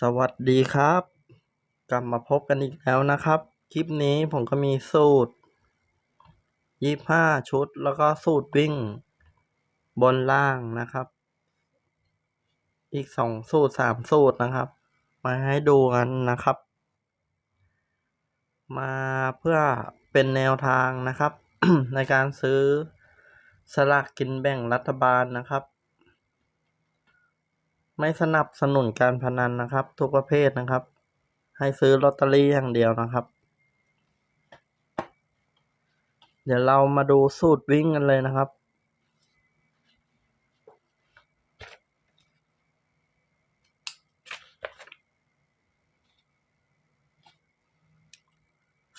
สวัสดีครับ กลับมาพบกันอีกแล้วนะครับ คลิปนี้ผมก็มีสูตรยี่ห้าชุด แล้วก็สูตรวิ่ง บนล่างนะครับ อีกสองสูตรสามสูตรนะครับ มาให้ดูกันนะครับ มาเพื่อเป็นแนวทางนะครับ ในการซื้อสลากกินแบ่งรัฐบาลนะครับ ไม่สนับสนุนการพนันนะครับ ทุกประเภทนะครับ ให้ซื้อลอตเตอรี่อย่างเดียวนะครับ เดี๋ยวเรามาดูสูตรวิ่งกันเลยนะครับ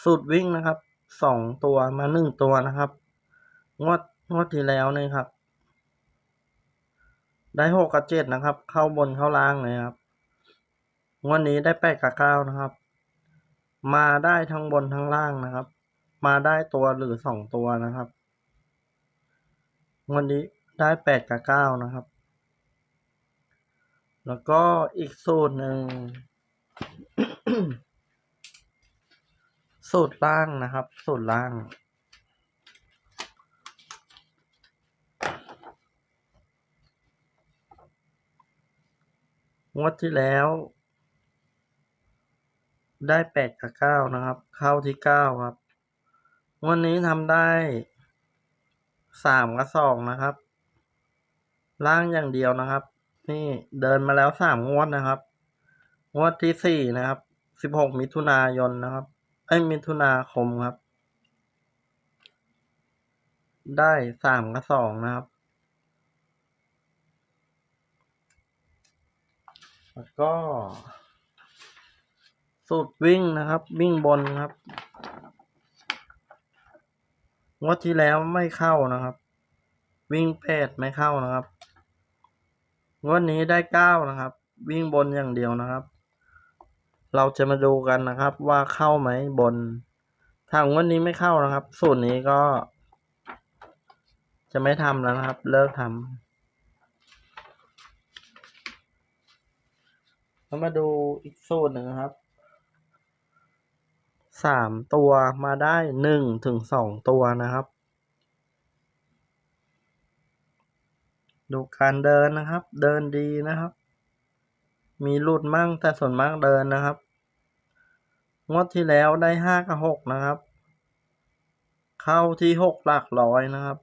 สูตรวิ่งนะครับสองตัวมาหนึ่งตัวนะครับ งวดงวดที่แล้วนี่ครับ ได้หกกับเจ็ดนะครับ เข้าบนเข้าล่างเลยครับงวดนี้ได้แปดกับเก้านะครับ มาได้ทั้งบนทั้งล่างนะครับ มาได้ตัวหรือสองตัวนะครับงวดนี้ได้แปดกับเก้านะครับ แล้วก็อีกสูตรหนึ่งสูตรล่างนะครับ สูตรล่าง งวดที่แล้ว ได้แปดกับเก้านะครับ เข้าที่เก้าครับงวันนี้ทำได้สามกับสองนะครับ ล่างอย่างเดียวนะครับ นี่เดินมาแล้วสามงวดนะครับ งวดที่สี่นะครับสิบหกมิถุนายนนะครับไอ้มิถุนาคมครับ ได้สามกับสองนะครับ แล้วก็ สูตรวิ่งนะครับ วิ่งบนครับงวดที่แล้วไม่เข้านะครับ วิ่งแปดไม่เข้านะครับงวดนี้ได้เก้านะครับ วิ่งบนอย่างเดียวนะครับ เราจะมาดูกันนะครับ ว่าเข้าไหมบนถ้างวดนี้ไม่เข้านะครับ สูตรนี้ก็ จะไม่ทำแล้วนะครับ เลิกทำ แล้วมาดูอีกสูตรหนึ่งนะครับ สามตัวมาได้หนึ่งถึงสองตัวนะครับ ดูการเดินนะครับ เดินดีนะครับ มีหลุดมั่งแต่ส่วนมากเดินนะครับ งวดที่แล้วได้ห้ากับหกนะครับ เข้าที่หกหลักร้อยนะครับ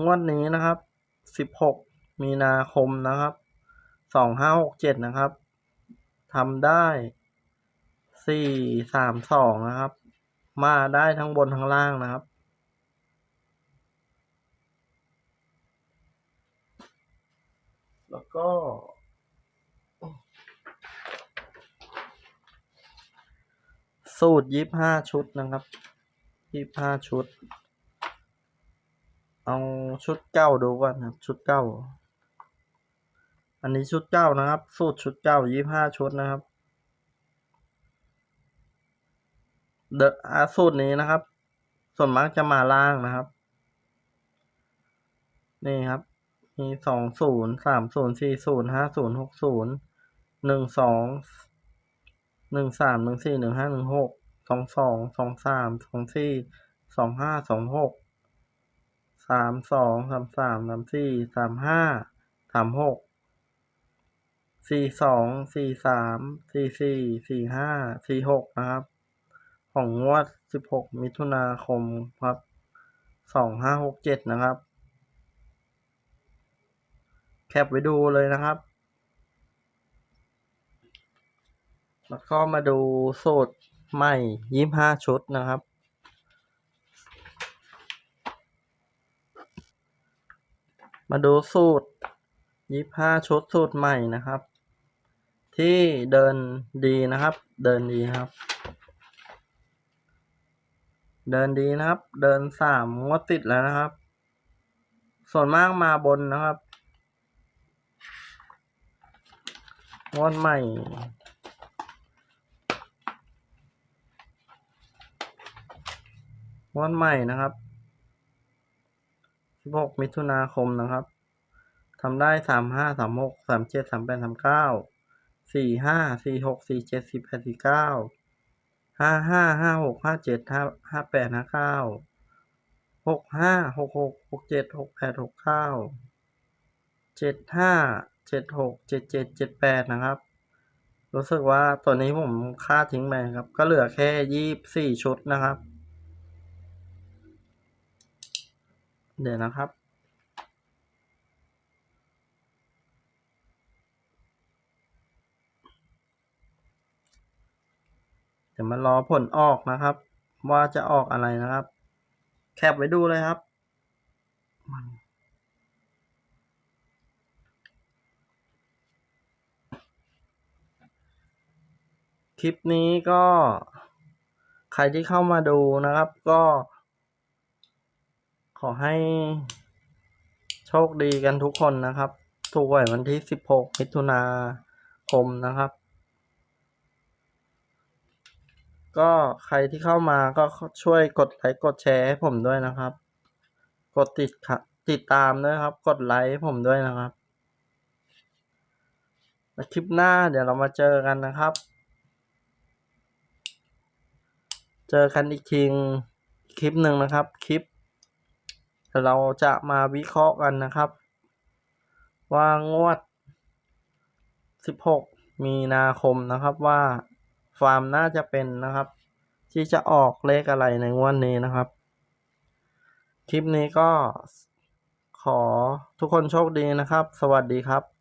งวดนี้นะครับสิบหกมีนาคมนะครับ สองห้าหกเจ็ดนะครับทำได้สี่สามสองนะครับ มาได้ทั้งบนทั้งล่างนะครับ แล้วก็สูตรยี่ห้าชุดนะครับยี่ห้าชุด เอาชุดเก้าดูก่อนครับชุดเก้า อันนี้ชุดเก้านะครับ สูตรชุดเก้ายี่ห้าชุดนะครับเดอะอาสูตรนี้นะครับ ส่วนมากจะมาล่างนะครับ นี่ครับ มีสองศูนย์สามศูนย์สี่ศูนย์ห้าศูนย์หกศูนย์หนึ่งสองหนึ่งสามหนึ่งสี่หนึ่งห้าหนึ่งหกสองสองสองสามสองสี่สองห้าสองหกสามสองสามสามสามสี่สามห้าสามหก สี่สองสี่สามสี่สี่สี่ห้าสี่หกนะครับ ของงวดสิบหกมิถุนาคมครับสองห้าหกเจ็ดนะครับ แคปไว้ดูเลยนะครับ แล้วก็มาดูสูตรใหม่ยี่ห้าชุดนะครับมาดูสูตรยี่ห้าชุดสูตรใหม่นะครับ ที่เดินดีนะครับ เดินดีครับ เดินดีนะครับ เดินสามงวดติดแล้วนะครับ ส่วนมากมาบนนะครับงวดใหม่งวดใหม่นะครับ16มิถุนาคมนะครับทำได้ 35 36 37 38 39 สี่ห้าสี่หกสี่เจ็ดสี่แปดสี่เก้าห้าห้าห้าหกห้าเจ็ดห้าห้าแปดห้าเก้าหกห้าหกหกหกเจ็ดหกแปดหกเก้าเจ็ดห้าเจ็ดหกเจ็ดเจ็ดเจ็ดแปดนะครับ รู้สึกว่าตัวนี้ผมค่าทิ้งไปครับ ก็เหลือแค่ยี่สี่ชุดนะครับ เดี๋ยวนะครับ เดี๋ยวมารอผลออกนะครับ ว่าจะออกอะไรนะครับ แคปไว้ดูเลยครับ คลิปนี้ก็ใครที่เข้ามาดูนะครับ ก็ ขอให้โชคดีกันทุกคนนะครับ ถูกหวยวันที่ 16 มิถุนาคมนะครับ ก็ใครที่เข้ามาก็ช่วยกดไลค์กดแชร์ให้ผมด้วยนะครับ กดติดค่ะติดตามด้วยครับ กดไลค์ให้ผมด้วยนะครับคลิปหน้าเดี๋ยวเรามาเจอกันนะครับ เจอกันอีกทีคลิปหนึ่งนะครับคลิปเราจะมาวิเคราะห์กันนะครับ ว่างวด 16 มีนาคมนะครับว่า ฟาร์มน่าจะเป็นนะครับ ที่จะออกเลขอะไรในงวดนี้นะครับ คลิปนี้ก็ขอทุกคนโชคดีนะครับ สวัสดีครับ